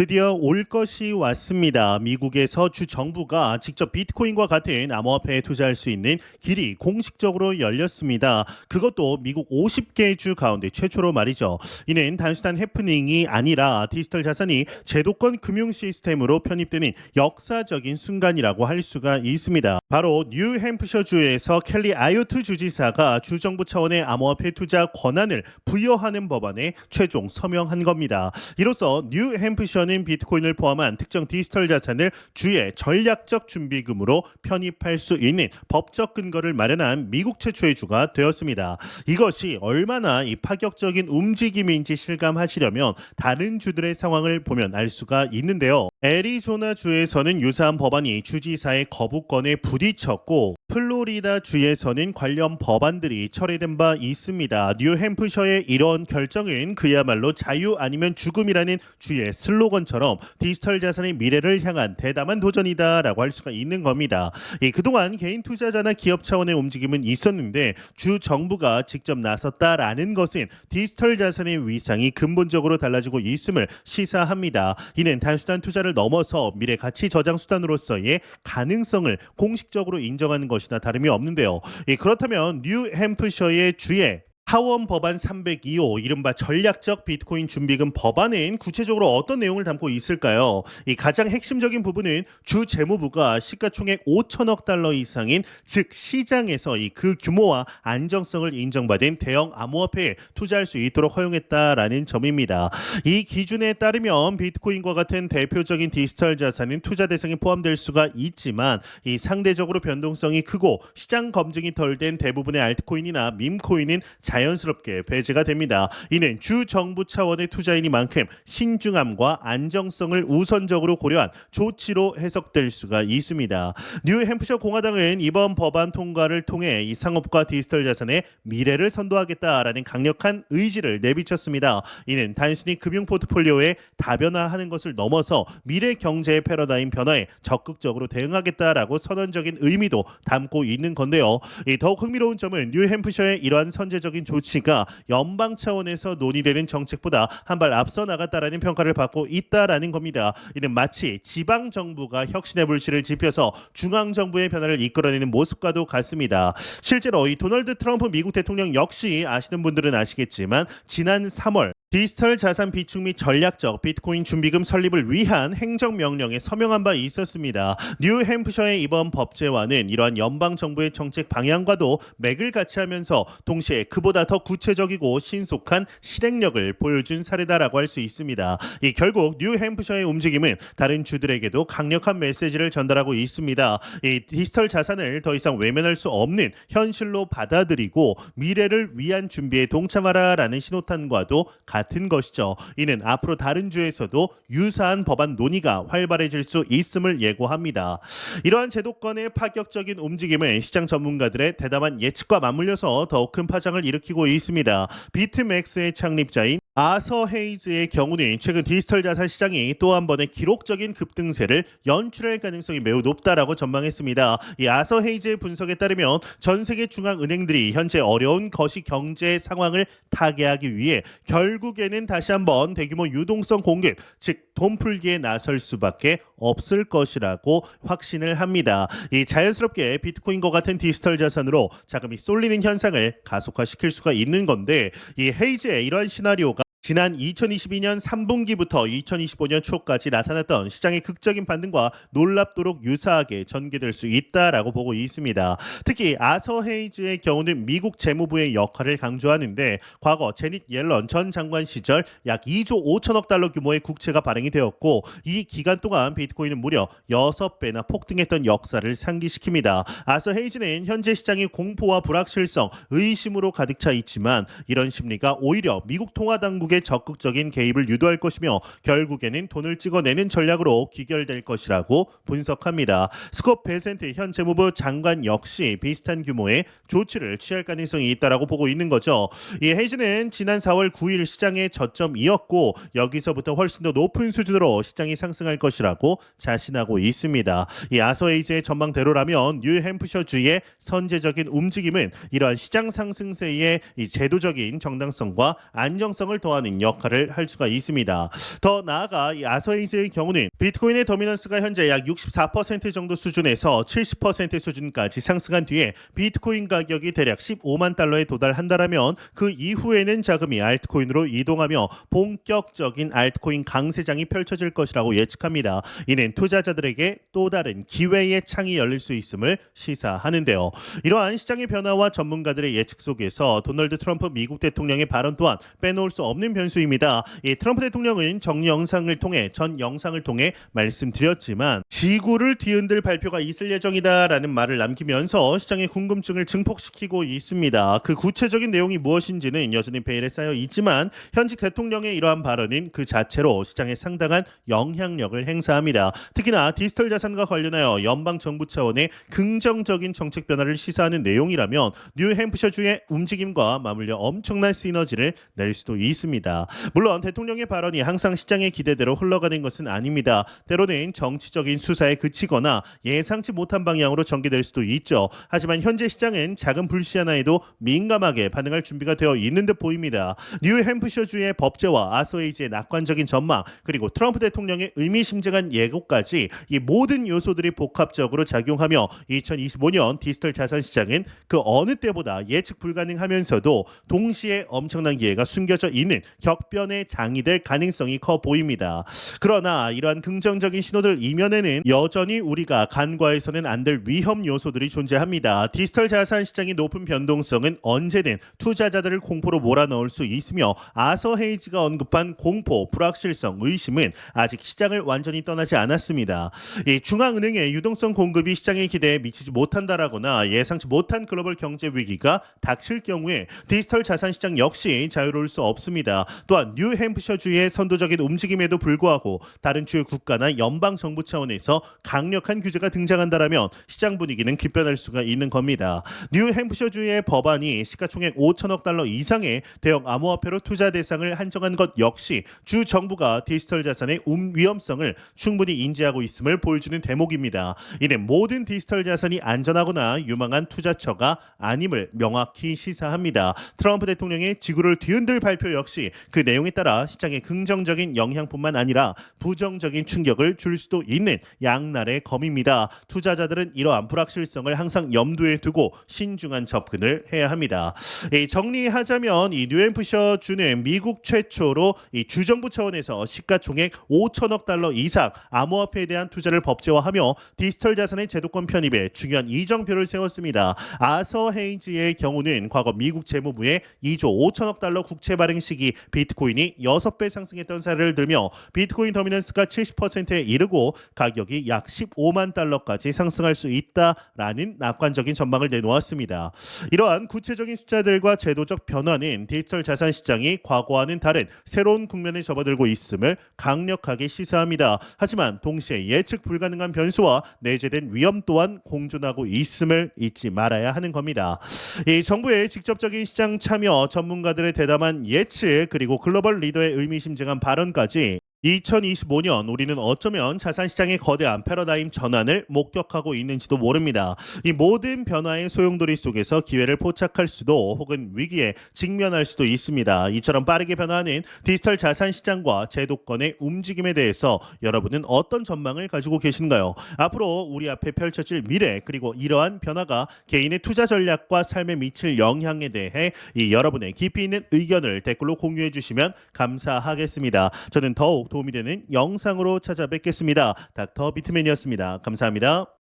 드디어 올 것이 왔습니다. 미국에서 주 정부가 직접 비트코인과 같은 암호화폐에 투자할 수 있는 길이 공식적으로 열렸습니다. 그것도 미국 50개 주 가운데 최초로 말이죠. 이는 단순한 해프닝이 아니라 디지털 자산이 제도권 금융 시스템으로 편입되는 역사적인 순간이라고 할 수가 있습니다. 바로 뉴햄프셔 주에서 켈리 아요트 주지사가 주 정부 차원의 암호화폐 투자 권한을 부여하는 법안에 최종 서명한 겁니다. 이로써 뉴햄프셔는 비트코인을 포함한 특정 디지털 자산을 주의 전략적 준비금으로 편입할 수 있는 법적 근거를 마련한 미국 최초의 주가 되었습니다. 이것이 얼마나 이 파격적인 움직임인지 실감하시려면 다른 주들의 상황을 보면 알 수가 있는데요. 애리조나 주에서는 유사한 법안이 주지사의 거부권에 부딪혔고 플로리다 주에서는 관련 법안들이 철회된 바 있습니다. 뉴햄프셔의 이런 결정은 그야말로 자유 아니면 죽음이라는 주의 슬로건처럼 디지털 자산의 미래를 향한 대담한 도전이다라고 할 수가 있는 겁니다. 이 그동안 개인 투자자나 기업 차원의 움직임은 있었는데 주 정부가 직접 나섰다라는 것은 디지털 자산의 위상이 근본적으로 달라지고 있음을 시사합니다. 이는 단순한 투자를 넘어서 미래 가치 저장 수단으로서의 가능성을 공식적으로 인정하는 것이나 다름이 없는데요. 예, 그렇다면 뉴햄프셔의 주의 하원 법안 302호 이른바 전략적 비트코인 준비금 법안은 구체적으로 어떤 내용을 담고 있을까요? 이 가장 핵심적인 부분은 주 재무부가 시가총액 5천억 달러 이상인 즉 시장에서 이 그 규모와 안정성을 인정받은 대형 암호화폐에 투자할 수 있도록 허용했다라는 점입니다. 이 기준에 따르면 비트코인과 같은 대표적인 디지털 자산은 투자 대상에 포함될 수가 있지만 이 상대적으로 변동성이 크고 시장 검증이 덜 된 대부분의 알트코인이나 밈코인은 자연스럽게 배제가 됩니다. 이는 주 정부 차원의 투자이니만큼 신중함과 안정성을 우선적으로 고려한 조치로 해석될 수가 있습니다. 뉴햄프셔 공화당은 이번 법안 통과를 통해 이 상업과 디지털 자산의 미래를 선도하겠다라는 강력한 의지를 내비쳤습니다. 이는 단순히 금융 포트폴리오에 다변화하는 것을 넘어서 미래 경제의 패러다임 변화에 적극적으로 대응하겠다라고 선언적인 의미도 담고 있는 건데요. 이 더욱 흥미로운 점은 뉴햄프셔의 이러한 선제적인 조치가 연방 차원에서 논의되는 정책보다 한 발 앞서 나갔다라는 평가를 받고 있다라는 겁니다. 이는 마치 지방 정부가 혁신의 불씨를 지펴서 중앙 정부의 변화를 이끌어내는 모습과도 같습니다. 실제로 이 도널드 트럼프 미국 대통령 역시 아시는 분들은 아시겠지만 지난 3월 디지털 자산 비축 및 전략적 비트코인 준비금 설립을 위한 행정명령에 서명한 바 있었습니다. 뉴햄프셔의 이번 법제화는 이러한 연방 정부의 정책 방향과도 맥을 같이 하면서 동시에 그보다 더 구체적이고 신속한 실행력을 보여준 사례다라고 할 수 있습니다. 이 결국 뉴햄프셔의 움직임은 다른 주들에게도 강력한 메시지를 전달하고 있습니다. 이 디지털 자산을 더 이상 외면할 수 없는 현실로 받아들이고 미래를 위한 준비에 동참하라라는 신호탄과도 같은 것이죠. 이는 앞으로 다른 주에서도 유사한 법안 논의가 활발해질 수 있음을 예고합니다. 이러한 제도권의 파격적인 움직임은 시장 전문가들의 대담한 예측과 맞물려서 더욱 큰 파장을 일으키고 있습니다. 비트맥스의 창립자인 아서 헤이즈의 경우는 최근 디지털 자산 시장이 또 한 번의 기록적인 급등세를 연출할 가능성이 매우 높다라고 전망했습니다. 이 아서 헤이즈의 분석에 따르면 전 세계 중앙 은행들이 현재 어려운 거시 경제 상황을 타개하기 위해 결국에는 다시 한번 대규모 유동성 공급, 즉 돈 풀기에 나설 수밖에 없을 것이라고 확신을 합니다. 이 자연스럽게 비트코인과 같은 디지털 자산으로 자금이 쏠리는 현상을 가속화시킬 수가 있는 건데 이 헤이즈의 이러한 시나리오가 지난 2022년 3분기부터 2025년 초까지 나타났던 시장의 극적인 반등과 놀랍도록 유사하게 전개될 수 있다라고 보고 있습니다. 특히 아서 헤이즈의 경우는 미국 재무부의 역할을 강조하는데 과거 제닛 옐런 전 장관 시절 약 2조 5천억 달러 규모의 국채가 발행이 되었고 이 기간 동안 비트코인은 무려 6배나 폭등했던 역사를 상기시킵니다. 아서 헤이즈는 현재 시장의 공포와 불확실성, 의심으로 가득 차 있지만 이런 심리가 오히려 미국 통화당국 적극적인 개입을 유도할 것이며 결국에는 돈을 찍어내는 전략으로 귀결될 것이라고 분석합니다. 스콥 베센트 현 재무부 장관 역시 비슷한 규모의 조치를 취할 가능성이 있다라고 보고 있는 거죠. 이 헤이즈는 지난 4월 9일 시장의 저점이었고 여기서부터 훨씬 더 높은 수준으로 시장이 상승할 것이라고 자신하고 있습니다. 이 아서 헤이즈의 전망대로라면 뉴햄프셔 주의 선제적인 움직임은 이러한 시장 상승세의 이 제도적인 정당성과 안정성을 더하는 보완하는 역할을 할 수가 있습니다. 더 나아가 이 아서에이즈의 경우는 비트코인의 도미넌스가 현재 약 64% 정도 수준에서 70% 수준까지 상승한 뒤에 비트코인 가격이 대략 15만 달러에 도달한다라면 그 이후에는 자금이 알트코인으로 이동하며 본격적인 알트코인 강세장이 펼쳐질 것이라고 예측합니다. 이는 투자자들에게 또 다른 기회의 창이 열릴 수 있음을 시사하는데요. 이러한 시장의 변화와 전문가들의 예측 속에서 도널드 트럼프 미국 대통령의 발언 또한 빼놓을 수 없는 변수입니다. 이 트럼프 대통령은 정 영상을 통해 전 영상을 통해 말씀드렸지만 지구를 뒤흔들 발표가 있을 예정이다라는 말을 남기면서 시장의 궁금증을 증폭시키고 있습니다. 그 구체적인 내용이 무엇인지는 여전히 베일에 쌓여 있지만 현직 대통령의 이러한 발언은 그 자체로 시장에 상당한 영향력을 행사합니다. 특히나 디지털 자산과 관련하여 연방 정부 차원의 긍정적인 정책 변화를 시사하는 내용이라면 뉴햄프셔주의 움직임과 맞물려 엄청난 시너지를 낼 수도 있습니다. 물론 대통령의 발언이 항상 시장의 기대대로 흘러가는 것은 아닙니다. 때로는 정치적인 수사에 그치거나 예상치 못한 방향으로 전개될 수도 있죠. 하지만 현재 시장은 작은 불씨 하나에도 민감하게 반응할 준비가 되어 있는 듯 보입니다. 뉴햄프셔주의 법제와 아소에이지의 낙관적인 전망 그리고 트럼프 대통령의 의미심장한 예고까지 이 모든 요소들이 복합적으로 작용하며 2025년 디지털 자산 시장은 그 어느 때보다 예측 불가능하면서도 동시에 엄청난 기회가 숨겨져 있는 격변의 장이 될 가능성이 커 보입니다. 그러나 이러한 긍정적인 신호들 이면에는 여전히 우리가 간과해서는 안 될 위험 요소들이 존재합니다. 디지털 자산 시장의 높은 변동성은 언제든 투자자들을 공포로 몰아넣을 수 있으며 아서 헤이지가 언급한 공포, 불확실성, 의심은 아직 시장을 완전히 떠나지 않았습니다. 이 중앙은행의 유동성 공급이 시장의 기대에 미치지 못한다라거나 예상치 못한 글로벌 경제 위기가 닥칠 경우에 디지털 자산 시장 역시 자유로울 수 없습니다. 또한 뉴햄프셔주의 선도적인 움직임에도 불구하고 다른 주요 국가나 연방 정부 차원에서 강력한 규제가 등장한다라면 시장 분위기는 급변할 수가 있는 겁니다. 뉴햄프셔주의 법안이 시가총액 5천억 달러 이상의 대형 암호화폐로 투자 대상을 한정한 것 역시 주 정부가 디지털 자산의 음 위험성을 충분히 인지하고 있음을 보여주는 대목입니다. 이는 모든 디지털 자산이 안전하거나 유망한 투자처가 아님을 명확히 시사합니다. 트럼프 대통령의 지구를 뒤흔들 발표 역시 그 내용에 따라 시장에 긍정적인 영향뿐만 아니라 부정적인 충격을 줄 수도 있는 양날의 검입니다. 투자자들은 이러한 불확실성을 항상 염두에 두고 신중한 접근을 해야 합니다. 이 정리하자면 이 뉴햄프셔 주는 미국 최초로 이 주정부 차원에서 시가총액 5천억 달러 이상 암호화폐에 대한 투자를 법제화하며 디지털 자산의 제도권 편입에 중요한 이정표를 세웠습니다. 아서 헤이지의 경우는 과거 미국 재무부의 2조 5천억 달러 국채 발행 시기 비트코인이 6배 상승했던 사례를 들며 비트코인 더미넌스가 70%에 이르고 가격이 약 15만 달러까지 상승할 수 있다라는 낙관적인 전망을 내놓았습니다. 이러한 구체적인 숫자들과 제도적 변화는 디지털 자산 시장이 과거와는 다른 새로운 국면에 접어들고 있음을 강력하게 시사합니다. 하지만 동시에 예측 불가능한 변수와 내재된 위험 또한 공존하고 있음을 잊지 말아야 하는 겁니다. 이 정부의 직접적인 시장 참여, 전문가들의 대담한 예측 그리고 글로벌 리더의 의미심장한 발언까지 2025년 우리는 어쩌면 자산 시장의 거대한 패러다임 전환을 목격하고 있는지도 모릅니다. 이 모든 변화의 소용돌이 속에서 기회를 포착할 수도 혹은 위기에 직면할 수도 있습니다. 이처럼 빠르게 변화하는 디지털 자산 시장과 제도권의 움직임에 대해서 여러분은 어떤 전망을 가지고 계신가요? 앞으로 우리 앞에 펼쳐질 미래 그리고 이러한 변화가 개인의 투자 전략과 삶에 미칠 영향에 대해 이 여러분의 깊이 있는 의견을 댓글로 공유해 주시면 감사하겠습니다. 저는 더욱 도움이 되는 영상으로 찾아뵙겠습니다. 닥터 비트맨이었습니다. 감사합니다.